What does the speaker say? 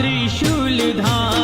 ত্রিশূল ধার